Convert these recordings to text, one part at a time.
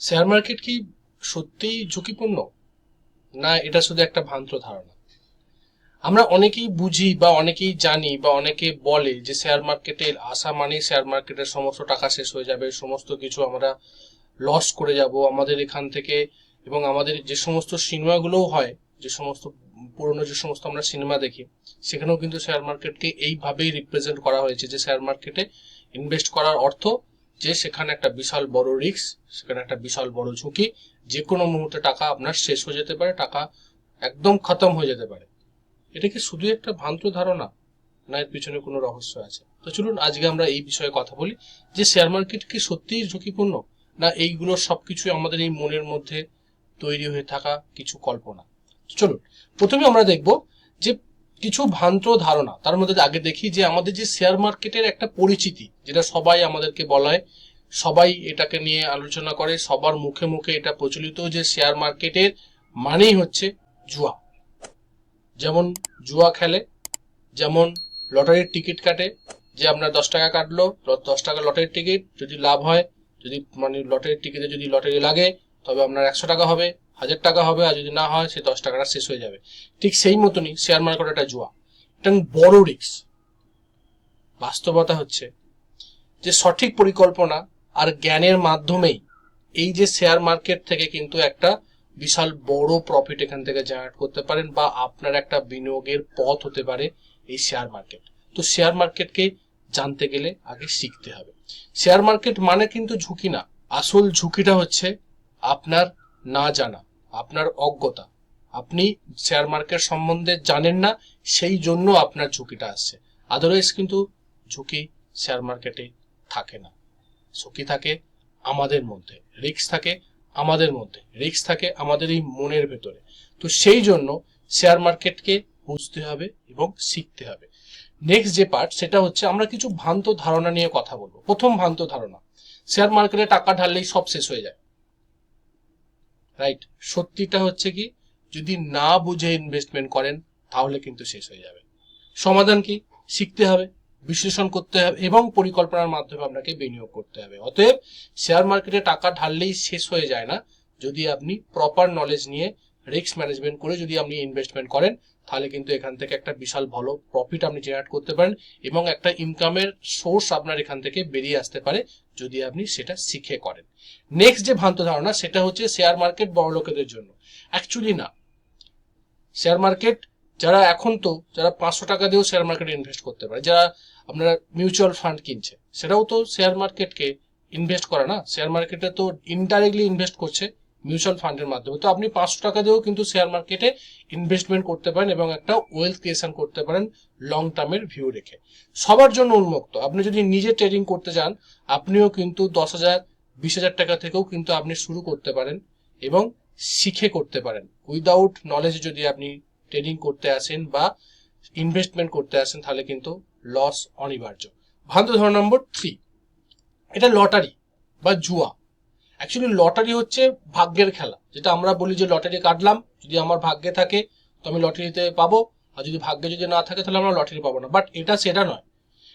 Share market কি সত্যিই ঝুঁকিপূর্ণ? না, এটা শুধু একটা ভ্রান্ত ধারণা। আমরা অনেকেই বুঝি বা অনেকেই জানি বা অনেকে বলে যে শেয়ার মার্কেটে আসা মানেই শেয়ার মার্কেটের সমস্ত টাকা শেষ হয়ে যাবে, সমস্ত কিছু আমরা লস করে যাব। আমাদের এখান থেকে এবং আমাদের যে সমস্ত সিনেমাগুলোও হয়, যে সমস্ত পুরনো যে সমস্ত আমরা সিনেমা দেখি, সেখানেও কিন্তু শেয়ার মার্কেটকে এইভাবেই রিপ্রেজেন্ট করা হয়েছে যে শেয়ার মার্কেটে ইনভেস্ট করার অর্থ যে সেখানে একটা বিশাল বড় রিস্ক সেখানে একটা বিশাল বড় ঝুঁকি যে কোনো মুহূর্তে টাকা আপনার শেষ হয়ে যেতে পারে, টাকা একদম খতম হয়ে যেতে পারে। এটা কি শুধু একটা ভ্রান্ত ধারণা? না, এর পিছনে কোনো রহস্য আছে? তো চলুন, আজকে আমরা এই বিষয়ে কথা বলি, যে শেয়ার মার্কেট কি সত্যিই ঝুঁকিপূর্ণ? না, এইগুলো সবকিছু আমাদের এই মনের মধ্যে তৈরি হয়ে থাকা কিছু কল্পনা? চলুন, প্রথমে আমরা দেখব যে কিছু ভ্রান্ত ধারণা। তার মধ্যে আগে দেখি যে আমাদের যে শেয়ার মার্কেটের একটা পরিচিতি, যেটা সবাই আমাদেরকে বলায়, সবাই এটাকে নিয়ে আলোচনা করে, সবার মুখে মুখে এটা প্রচলিত যে শেয়ার মার্কেটের মানেই হচ্ছে জুয়া। যেমন জুয়া খেলে, যেমন লটারির টিকিট কাটে, যে আপনার দশ টাকা কাটলো দশ টাকা লটারির টিকিট, যদি লাভ হয়, যদি মানে লটারির টিকিটে যদি লটারি লাগে, তবে আপনার একশো টাকা হবে। হাজার টাকা হবে আর যদি না হয় সে দশ টাকাটা শেষ হয়ে যাবে। ঠিক সেই মতনই শেয়ার মার্কেট একটা জুয়া। এটা বড় রিস্ক বাস্তবতা হচ্ছে যে সঠিক পরিকল্পনা আর জ্ঞানের মাধ্যমেই এই যে শেয়ার মার্কেট থেকে কিন্তু একটা বিশাল বড় প্রফিট এখান থেকে জেনারেট করতে পারেন বা আপনার একটা বিনিয়োগের পথ হতে পারে এই শেয়ার মার্কেট তো শেয়ার মার্কেটকে জানতে গেলে আগে শিখতে হবে। শেয়ার মার্কেট মানে কিন্তু ঝুঁকি না। আসল ঝুঁকিটা হচ্ছে আপনার না জানা, আপনার অজ্ঞতা। আপনি শেয়ার মার্কেট সম্বন্ধে জানেন না, সেই জন্য আপনার ঝুঁকিটা আসছে। আদারওয়াইজ কিন্তু ঝুঁকি শেয়ার মার্কেটে থাকে না। ঝুঁকি থাকে আমাদের মধ্যে রিস্ক থাকে আমাদের মধ্যে রিস্ক থাকে আমাদের এই মনের ভেতরে। তো সেই জন্য শেয়ার মার্কেটকে বুঝতে হবে এবং শিখতে হবে। নেক্সট যে পার্ট সেটা হচ্ছে আমরা কিছু ভ্রান্ত ধারণা নিয়ে কথা বলব। প্রথম ভ্রান্ত ধারণা শেয়ার মার্কেটে টাকা ঢাললেই সব শেষ হয়ে যায়। রাইট সত্যিটা হচ্ছে কি, যদি না বুঝে ইনভেস্টমেন্ট করেন, তাহলে কিন্তু শেষ হয়ে যাবে। সমাধান কি? শিখতে হবে, বিশ্লেষণ করতে হবে এবং পরিকল্পনার মাধ্যমে আপনাকে বিনিয়োগ করতে হবে। অতএব শেয়ার মার্কেটে টাকা ঢাললেই শেষ হয়ে যায় না। যদি আপনি প্রপার নলেজ নিয়ে রিস্ক ম্যানেজমেন্ট করে যদি আপনি ইনভেস্টমেন্ট করেন তাহলে কিন্তু এখান থেকে একটা বিশাল ভালো প্রফিট আপনি জেনারেট করতে পারেন এবং একটা ইনকামের সোর্স আপনার এখান থেকে বেরিয়ে আসতে পারে যদি আপনি সেটা শিখে করেন। নেক্সট যে ভ্রান্ত ধারণা, সেটা হচ্ছে শেয়ার মার্কেট বড় লোকেদের জন্য। অ্যাকচুয়ালি না। শেয়ার মার্কেট যারা এখন তো, যারা পাঁচশো টাকা দিয়েও শেয়ার মার্কেটে ইনভেস্ট করতে পারে, যারা আপনারা মিউচুয়াল ফান্ড কিনছে, সেটাও তো শেয়ার মার্কেটকে ইনভেস্ট করে না। শেয়ার মার্কেটে তো ইনডাইরেক্টলি ইনভেস্ট করছে। মিউচুয়াল ফান্ডের মাধ্যমে। তো আপনি পাঁচশো টাকা দিয়েও কিন্তু শেয়ার মার্কেটে ইনভেস্টমেন্ট করতে পারেন এবং একটা ওয়েলথ ক্রিয়েশন করতে পারেন লং টার্মের ভিউ রেখে। সবার জন্য উন্মুক্ত। আপনি যদি নিজে ট্রেডিং করতে চান আপনিও কিন্তু দশ হাজার, বিশ হাজার টাকা থেকেও কিন্তু আপনি শুরু করতে পারেন এবং শিখে করতে পারেন। উইদাউট নলেজ যদি আপনি ট্রেডিং করতে আসেন বা ইনভেস্টমেন্ট করতে আসেন, তাহলে কিন্তু লস অনিবার্য। ভ্রান্ত ধারণা নম্বর থ্রি এটা লটারি বা জুয়া। অ্যাকচুয়ালি লটারি হচ্ছে ভাগ্যের খেলা। যেটা আমরা বলি যে লটারি কাটলাম, যদি আমার ভাগ্যে থাকে, তো আমি লটারিতে পাবো। আর যদি ভাগ্যে যদি না থাকে, তাহলে আমরা লটারি পাবো না। বাট এটা সেটা নয়।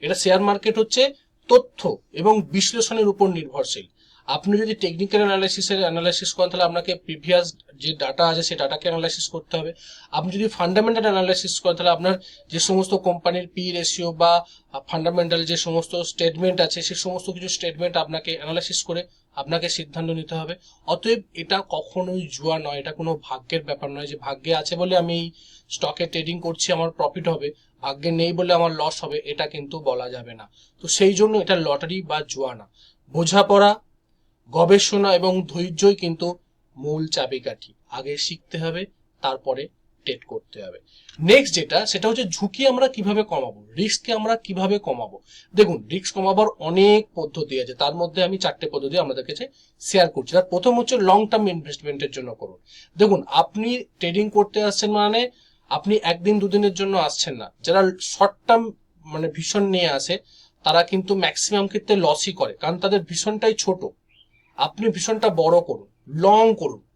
এটা শেয়ার মার্কেট হচ্ছে তথ্য এবং বিশ্লেষণের উপর নির্ভরশীল। আপনি যদি টেকনিক্যাল অ্যানালাইসিসের অ্যানালাইসিস করেন, তাহলে আপনাকে প্রিভিয়াস যে ডাটা আছে সেই ডাটাকে অ্যানালাইসিস করতে হবে। আপনি যদি ফান্ডামেন্টাল অ্যানালাইসিস করেন, তাহলে আপনার যে সমস্ত কোম্পানির পি রেশিও বা ফান্ডামেন্টাল যে সমস্ত স্টেটমেন্ট আছে সেই সমস্ত কিছু স্টেটমেন্ট আপনাকে অ্যানালাইসিস করে আপনাকে সিদ্ধান্ত নিতে হবে। অতএব এটা কখনোই জুয়া নয়, এটা কোনো ভাগ্যের ব্যাপার নয় যে ভাগ্যে আছে বলে আমি এই স্টকে ট্রেডিং করছি, আমার প্রফিট হবে, ভাগ্যে নেই বলে আমার লস হবে, এটা কিন্তু বলা যাবে না। তো সেই জন্য এটা লটারি বা জুয়া না। বোঝাপড়া, গবেষণা এবং ধৈর্যই কিন্তু মূল চাবিকাঠি। আগে শিখতে হবে, তারপরে টেট করতে হবে। নেক্সট যেটা, সেটা হচ্ছে ঝুঁকি আমরা কীভাবে কমাবো? রিস্ককে আমরা কীভাবে কমাবো? দেখুন রিস্ক কমাবার অনেক পদ্ধতি আছে। তার মধ্যে আমি চারটে পদ্ধতি আমাদের কাছে শেয়ার করছি। তার প্রথম হচ্ছে লং টার্ম ইনভেস্টমেন্টের জন্য করুন। দেখুন, আপনি ট্রেডিং করতে আসছেন মানে আপনি একদিন, দুদিনের জন্য আসছেন না। যারা শর্ট টার্ম মানে ভীষণ নিয়ে আসে, তারা কিন্তু ম্যাক্সিমাম ক্ষেত্রে লসই করে। কারণ তাদের ভীষণটাই ছোট। আপনি ভীষণটা বড় করুন লং করুন।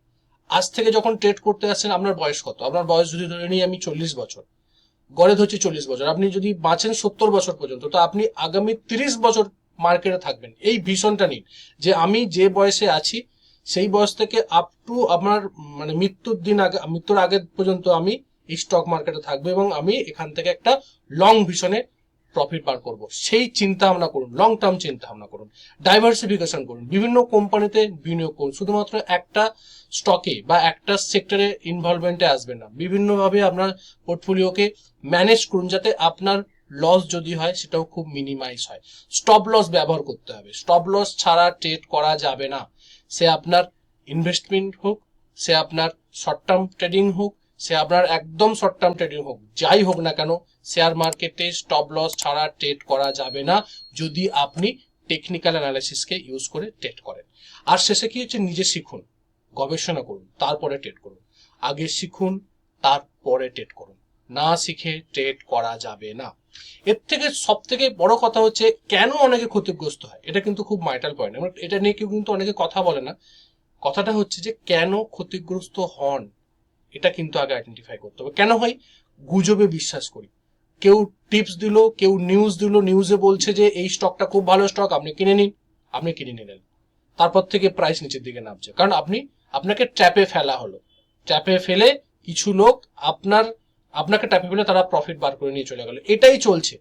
আজ থেকে যখন ট্রেড করতে আসছেন আপনার বয়স কত? আপনার বয়স যদি ধরে নিই আমি চল্লিশ বছর। গড়ে ধরছি চল্লিশ বছর। আপনি যদি বাঁচেন সত্তর বছর পর্যন্ত, তো আপনি আগামী তিরিশ বছর মার্কেটে থাকবেন। এই ভীষণটা নিন যে আমি যে বয়সে আছি, সেই বয়স থেকে আপ টু আমার মানে মৃত্যুর দিন আগে, মৃত্যুর আগে পর্যন্ত আমি এই স্টক মার্কেটে থাকব এবং আমি এখান থেকে একটা লং ভিশনে প্রফিট বার করব। সেই চিন্তা ভাবনা করুন লং টার্ম চিন্তা ভাবনা করুন ডাইভার্সিফিকেশন করুন। বিভিন্ন কোম্পানিতে বিনিয়োগ করুন। শুধুমাত্র একটা স্টকে বা একটা সেক্টরে ইনভলভমেন্টে আসবেন না। বিভিন্নভাবে আপনার পোর্টফোলিওকে ম্যানেজ করুন যাতে আপনার লস যদি হয়, সেটাও খুব মিনিমাইজ হয়। স্টপ লস ব্যবহার করতে হবে। স্টপ লস ছাড়া ট্রেড করা যাবে না। সে আপনার ইনভেস্টমেন্ট হোক, সে আপনার শর্ট টার্ম ট্রেডিং হোক সে আপনার একদম শর্ট টার্ম ট্রেডিং হোক, যাই হোক না কেন শেয়ার মার্কেটে স্টপ লস ছাড়া ট্রেড করা যাবে না, যদি আপনি টেকনিক্যাল অ্যানালাইসিসকে ইউজ করে ট্রেড করেন। আর শেষে কি হচ্ছে? নিজে শিখুন, গবেষণা করুন, তারপরে ট্রেড করুন। আগে শিখুন, তারপরে ট্রেড করুন। না শিখে ট্রেড করা যাবে না। এর থেকে সব থেকে বড় কথা হচ্ছে, কেন অনেকে ক্ষতিগ্রস্ত হয়? এটা কিন্তু খুব মাইটাল পয়েন্ট এটা নিয়ে কেউ কিন্তু অনেকে কথা বলে না। কথাটা হচ্ছে যে, কেন ক্ষতিগ্রস্ত হন? এটা কিন্তু আগে আইডেন্টিফাই করতে হবে। কেন হয়? গুজবে বিশ্বাস করি। কেউ টিপস দিল, কেউ নিউজ দিল নিউজে বলছে যে, এই স্টকটা খুব ভালো স্টক আপনি কিনে নিন। আপনি কিনে নিলেন। তারপর থেকে প্রাইস নিচের দিকে নামছে। কারণ আপনি, আপনাকে ট্র্যাপে ফেলা হলো। ট্র্যাপে ফেলে কিছু লোক আপনার, আপনাকে ট্র্যাপে ফেলে তারা প্রফিট বার করে নিয়ে চলে গেল। এটাই চলছে।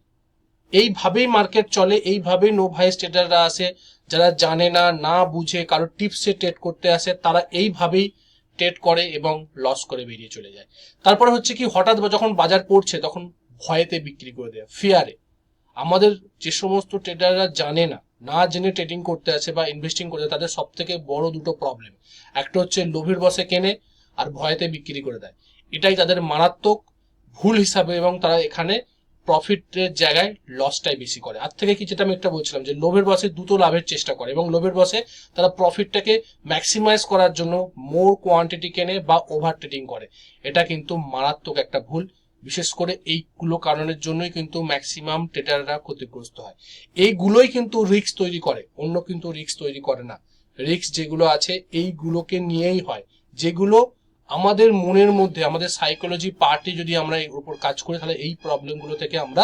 এইভাবেই মার্কেট চলে, এইভাবেই নো ভাইস ট্রেডাররা আসে। যারা জানে না না বুঝে, কারও টিপসে ট্রেড করতে আসে, তারা এইভাবেই ট্রেড করে এবং লস করে বেরিয়ে চলে যায়। তারপরে হচ্ছে কি, হঠাৎ যখন বাজার পড়ছে, তখন ভয়েতে বিক্রি করে দেয় ফিয়ারে আমাদের যে সমস্ত ট্রেডাররা জানে না না জেনে ট্রেডিং করতে আছে বা ইনভেস্টিং করতে তাদের সব থেকে বড় দুটো প্রবলেম একটা হচ্ছে লোভের বসে কেনে আর ভয়েতে বিক্রি করে দেয়। এটাই তাদের মারাত্মক ভুল হিসাবে এবং তারা এখানে প্রফিটের জায়গায় লসটাই বেশি করে। আর থেকে কি যেটা আমি একটা বলছিলাম যে লোভের বসে দ্রুত লাভের চেষ্টা করে এবং লোভের বসে তারা প্রফিটটাকে ম্যাক্সিমাইজ করার জন্য মোর কোয়ান্টিটি কেনে বা ওভার ট্রেডিং করে। এটা কিন্তু মারাত্মক একটা ভুল। বিশেষ করে এইগুলো কারণের জন্যই কিন্তু ম্যাক্সিমাম ট্রেডাররা ক্ষতিগ্রস্ত হয়। এইগুলোই কিন্তু রিক্স তৈরি করে। অন্য কিন্তু রিক্স তৈরি করে না। রিক্স যেগুলো আছে, এইগুলোকে নিয়েই হয়। যেগুলো আমাদের মনের মধ্যে, আমাদের সাইকোলজি পার্টি যদি আমরা এর উপর কাজ করি, তাহলে এই প্রবলেমগুলো থেকে আমরা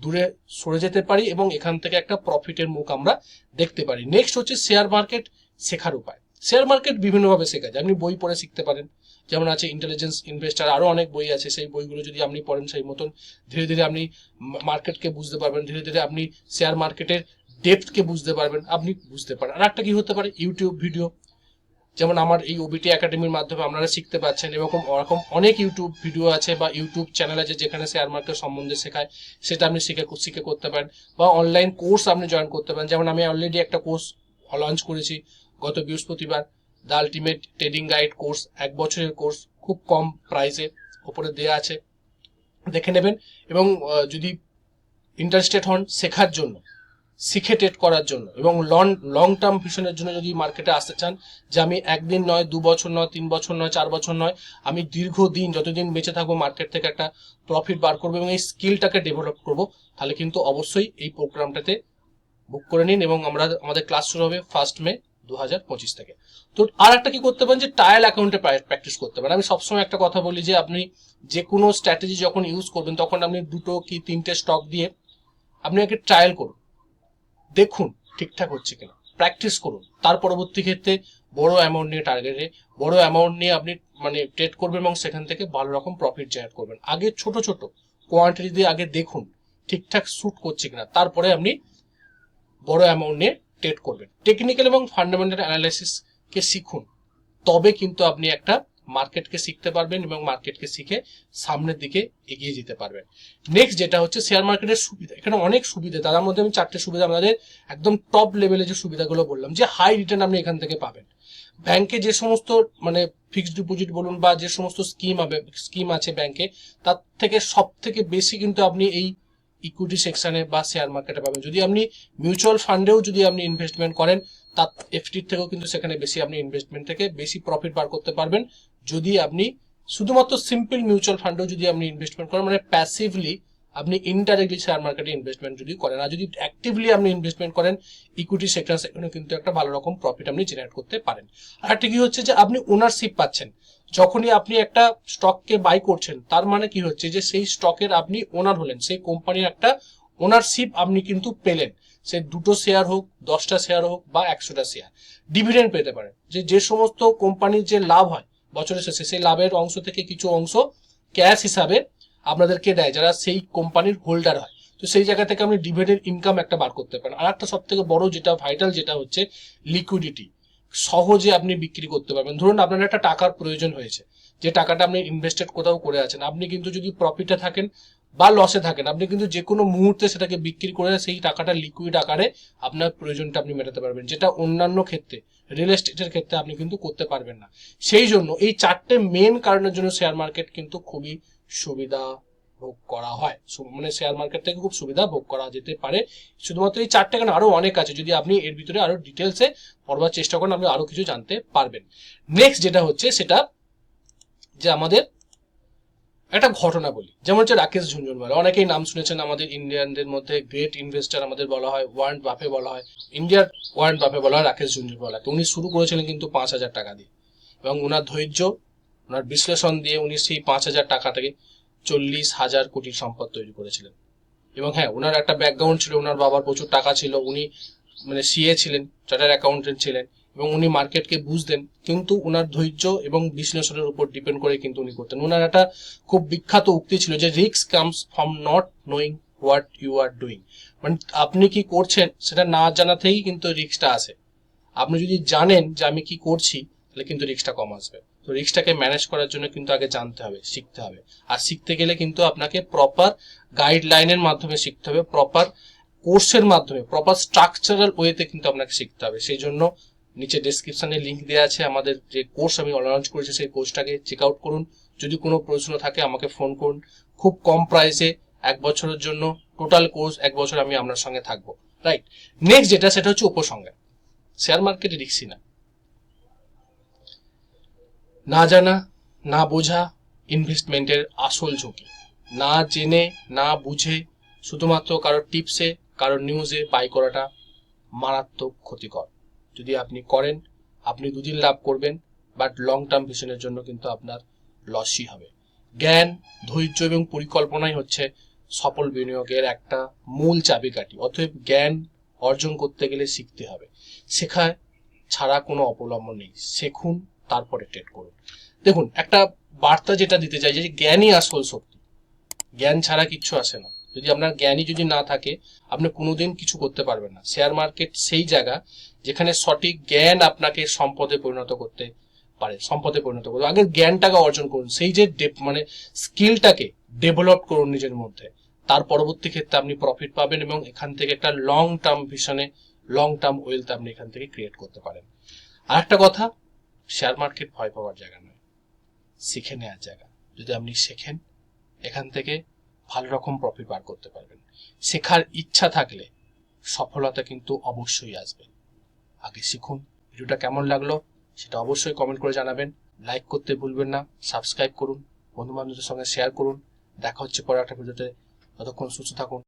দূরে সরে যেতে পারি এবং এখান থেকে একটা প্রফিটের মুখ আমরা দেখতে পারি। নেক্সট হচ্ছে শেয়ার মার্কেট শেখার উপায়। শেয়ার মার্কেট বিভিন্নভাবে শেখা যায় আপনি বই পড়ে শিখতে পারেন। যেমন আছে ইন্টেলিজেন্স ইনভেস্টার আরও অনেক বই আছে। সেই বইগুলো যদি আপনি পড়েন, সেই মতন ধীরে ধীরে আপনি মার্কেটকে বুঝতে পারবেন। ধীরে ধীরে আপনি শেয়ার মার্কেটের ডেপথকে বুঝতে পারবেন। আপনি বুঝতে পারেন। আর একটা কি হতে পারে? ইউটিউব ভিডিও যেমন আমার এই ওবিটি একাডেমির মাধ্যমে আপনারা শিখতে পাচ্ছেন, এরকম ওরকম অনেক ইউটিউব ভিডিও আছে বা ইউটিউব চ্যানেল আছে যেখানে শেয়ার মার্কেট সম্বন্ধে শেখায়, সেটা আপনি শিখে শিখে করতে পারেন বা অনলাইন কোর্স আপনি জয়েন করতে পারেন। যেমন আমি অলরেডি একটা কোর্স লঞ্চ করেছি গত বৃহস্পতিবার the ultimate trading guide course এক বছরের কোর্স খুব কম প্রাইসে ওপরে দেওয়া আছে। দেখে নেবেন এবং যদি ইন্টারেস্টেড হন শেখার জন্য শিখে ট্রেড করার জন্য এবং লং লং টার্ম ভিশনের জন্য যদি মার্কেটে আসতে চান যে আমি একদিন নয়, দু বছর নয়, তিন বছর নয়, চার বছর নয়, আমি দীর্ঘদিন যতদিন বেঁচে থাকব মার্কেট থেকে একটা প্রফিট বার করব এবং এই স্কিলটাকে ডেভেলপ করব, তাহলে কিন্তু অবশ্যই এই প্রোগ্রামটাতে বুক করে নিন এবং আমরা, আমাদের ক্লাস শুরু হবে ফার্স্ট মে দু হাজার পঁচিশ থেকে। তো আর একটা কি করতে পারেন যে ট্রায়াল অ্যাকাউন্টে প্র্যাকটিস করতে পারেন। আমি সবসময় একটা কথা বলি যে আপনি যে কোনো স্ট্র্যাটেজি যখন ইউজ করবেন, তখন আপনি দুটো কি তিনটে স্টক দিয়ে আপনি আগে ট্রায়াল করুন। দেখুন ঠিকঠাক হচ্ছে কিনা। প্র্যাকটিস করুন। তার পরবর্তী ক্ষেত্রে বড় অ্যামাউন্ট নিয়ে টার্গেটে বড় অ্যামাউন্ট নিয়ে আপনি মানে ট্রেড করবেন এবং সেখান থেকে ভালো রকম প্রফিট জেনারেট করবেন। আগে ছোট ছোট কোয়ান্টিটি দিয়ে আগে দেখুন ঠিকঠাক স্যুট করছে কিনা। তারপরে আপনি বড় অ্যামাউন্ট নিয়ে ট্রেড করবেন। টেকনিক্যাল এবং ফান্ডামেন্টাল অ্যানালাইসিসকে শিখুন। তবে কিন্তু আপনি একটা মার্কেটকে শিখতে পারবেন এবং মার্কেটকে শিখে সামনের দিকে এগিয়ে যেতে পারবেন। নেক্সট যেটা হচ্ছে শেয়ার মার্কেটের সুবিধা। এখানে অনেক সুবিধা। তার মধ্যে আমি চারটে সুবিধা আমাদের একদম টপ লেভেলে যে সুবিধাগুলো বললাম, যে হাই রিটার্ন আপনি এখান থেকে পাবেন। ব্যাংকে যে সমস্ত মানে ফিক্সড ডিপোজিট বলুন বা যে সমস্ত স্কিম স্কিম আছে ব্যাংকে তার থেকে সব থেকে বেশি কিন্তু আপনি এই ইকুইটি সেকশনে বা শেয়ার মার্কেটে পাবেন। যদি আপনি মিউচুয়াল ফান্ডেও যদি আপনি ইনভেস্টমেন্ট করেন, তার এফটির থেকেও কিন্তু সেখানে বেশি আপনি ইনভেস্টমেন্ট থেকে বেশি প্রফিট বার করতে পারবেন। যদি আপনি শুধুমাত্র সিম্পল মিউচুয়াল ফান্ডেও যদি আপনি ইনভেস্টমেন্ট করেন মানে প্যাসিভলি আপনি ইনডাইরেক্টলি শেয়ার মার্কেটে ইনভেস্টমেন্ট যদি করেন। আর যদি অ্যাক্টিভলি আপনি ইনভেস্টমেন্ট করেন ইকুইটি সেক্টর সেখানে কিন্তু একটা ভালো রকম প্রফিট আপনি জেনারেট করতে পারেন। আর একটা কি হচ্ছে যে আপনি ওনারশিপ পাচ্ছেন। যখনই আপনি একটা স্টককে বাই করছেন, তার মানে কি হচ্ছে যে সেই স্টকের আপনি ওনার হলেন, সেই কোম্পানির একটা ওনারশিপ আপনি কিন্তু পেলেন। সে দুটো শেয়ার হোক, দশটা শেয়ার হোক বা একশোটা শেয়ার ডিভিডেন্ড পেতে পারেন। যে যে সমস্ত কোম্পানির যে লাভ হয় বছরের শেষে সেই লাভের অংশ থেকে কিছু অংশ ক্যাশ হিসাবে আপনাদেরকে দেয়, যারা সেই কোম্পানির হোল্ডার হয়। তো সেই জায়গা থেকে আপনি ডিভিডেন্ড ইনকাম একটা বার করতে পারেন। আর একটা সব থেকে বড় যেটা ভাইটাল যেটা হচ্ছে লিকুইডিটি সহজে আপনি বিক্রি করতে পারবেন। ধরুন আপনার একটা টাকার প্রয়োজন হয়েছে। যে টাকাটা আপনি ইনভেস্টেড কোথাও করে আছেন। আপনি কিন্তু যদি প্রফিটে থাকেন বা লসে থাকেন। আপনি কিন্তু যে কোনো মুহূর্তে সেটাকে বিক্রি করে সেই টাকাটা লিকুইড আকারে আপনার প্রয়োজনটা আপনি মেটাতে পারবেন, যেটা অন্যান্য ক্ষেত্রে রিয়েল এস্টেটের ক্ষেত্রে আপনি কিন্তু করতে পারবেন না। সেই জন্য এই চারটে মেন কারণের জন্য শেয়ার মার্কেট কিন্তু খুবই সুবিধা ভোগ করা হয়। মানে শেয়ার মার্কেট থেকে খুব সুবিধা ভোগ করা যেতে পারে। শুধুমাত্র এই চারটে কেন আরও অনেক আছে, যদি আপনি এর ভিতরে আরও ডিটেলসে পড়বার চেষ্টা করেন, আপনি আরও কিছু জানতে পারবেন। নেক্সট যেটা হচ্ছে সেটা যে আমাদের একটা ঘটনা বলি। যেমন হচ্ছে রাকেশ ঝুনঝুনওয়ালা অনেকেই নাম শুনেছেন আমাদের ইন্ডিয়ানদের মধ্যে গ্রেট ইনভেস্টার আমাদের বলা হয় ওয়ারেন্ট বাফে বলা হয়। ইন্ডিয়ার ওয়ারেন্ট বাফে বলা হয় রাকেশ ঝুনঝুনওয়ালাকে উনি শুরু করেছিলেন কিন্তু পাঁচ হাজার টাকা দিয়ে। এবং ওনার ধৈর্য ওনার বিশ্লেষণ দিয়ে উনি সেই পাঁচ হাজার টাকা থেকে চল্লিশ হাজার কোটি সম্পদ তৈরি করেছিলেন। এবং হ্যাঁ ওনার একটা ব্যাকগ্রাউন্ড ছিল ওনার বাবার প্রচুর টাকা ছিল। উনি মানে সিএ ছিলেন চার্টার অ্যাকাউন্টেন্ট ছিলেন। এবং উনি মার্কেটকে বুঝতেন কিন্তু ওনার ধৈর্য এবং বিশ্লেষণের উপর ডিপেন্ড করে কিন্তু উনি করতেন। ওনার একটা খুব বিখ্যাত উক্তি ছিল যে রিক্স comes from not knowing what you are doing মানে আপনি কি করছেন সেটা না জানাতেই কিন্তু রিক্সটা আসে আপনি যদি জানেন যে আমি কি করছি, তাহলে কিন্তু রিক্সটা কম আসবে। তো রিক্সটাকে ম্যানেজ করার জন্য কিন্তু আগে জানতে হবে, শিখতে হবে। আর শিখতে গেলে কিন্তু আপনাকে প্রপার গাইডলাইনের মাধ্যমে শিখতে হবে প্রপার কোর্সের মাধ্যমে প্রপার স্ট্রাকচারাল ওয়েতে কিন্তু আপনাকে শিখতে হবে। সেই জন্য নিচে ডেসক্রিপশনে লিংক দেওয়া আছে, আমাদের যে কোর্স আমি লঞ্চ করেছি, সেই কোর্সটাকে চেক আউট করুন। যদি কোনো প্রশ্ন থাকে, আমাকে ফোন করুন। খুব কম প্রাইসে এক বছরের জন্য টোটাল কোর্স এক বছর আমি আপনার সঙ্গে থাকব। রাইট নেক্সট যেটা, সেটা হচ্ছে উপসংজ্ঞা শেয়ার মার্কেটে রিক্সি না। না জানা, না বোঝা ইনভেস্টমেন্টের আসল ঝুঁকি। না জেনে, না বুঝে, শুধুমাত্র কারোর টিপসে কারোর নিউজে বাই করাটা মারাত্মক ক্ষতিকর। যদি আপনি করেন, আপনি দুদিন লাভ করবেন বাট লং টার্ম ভিশনের জন্য কিন্তু আপনার লসই হবে। জ্ঞান, ধৈর্য এবং পরিকল্পনাই হচ্ছে সফল বিনিয়োগের একটা মূল চাবিকাঠি। অতএব জ্ঞান অর্জন করতে গেলে শিখতে হবে। শেখায় ছাড়া কোনো অবলম্বন নেই। শেখুন, তারপরে ট্রেড করুন। দেখুন, একটা বার্তা যেটা দিতে চাই যে জ্ঞানই আসল শক্তি। জ্ঞান ছাড়া কিচ্ছু আসে না। যদি আপনার জ্ঞানই যদি না থাকে, আপনি কোনোদিন কিছু করতে পারবেন না। শেয়ার মার্কেট সেই জায়গা যেখানে সঠিক জ্ঞান আপনাকে সম্পদে পরিণত করতে পারে, সম্পদে পরিণত করবে আগে জ্ঞানটাকে অর্জন করুন। সেই যে মানে স্কিলটাকে ডেভেলপ করুন নিজের মধ্যে। তার পরবর্তী ক্ষেত্রে আপনি প্রফিট পাবেন এবং এখান থেকে একটা লং টার্ম ভিশনে লং টার্ম ওয়েলথ আপনি এখান থেকে ক্রিয়েট করতে পারেন। আর একটা কথা শেয়ার মার্কেট ভয় পাওয়ার জায়গা নয়। শিখে নেওয়ার জায়গা। যদি আপনি শেখেন, এখান থেকে ভালো রকম প্রফিট বার করতে পারবেন। শেখার ইচ্ছা থাকলে সফলতা কিন্তু অবশ্যই আসবে। আগে শিখুন। ভিডিওটা কেমন লাগল সেটা অবশ্যই কমেন্ট করে জানাবেন। লাইক করতে ভুলবেন না সাবস্ক্রাইব করুন বন্ধু বান্ধবদের সঙ্গে শেয়ার করুন। দেখা হচ্ছে পরে একটা ভিডিওতে। ততক্ষণ সুস্থ থাকুন।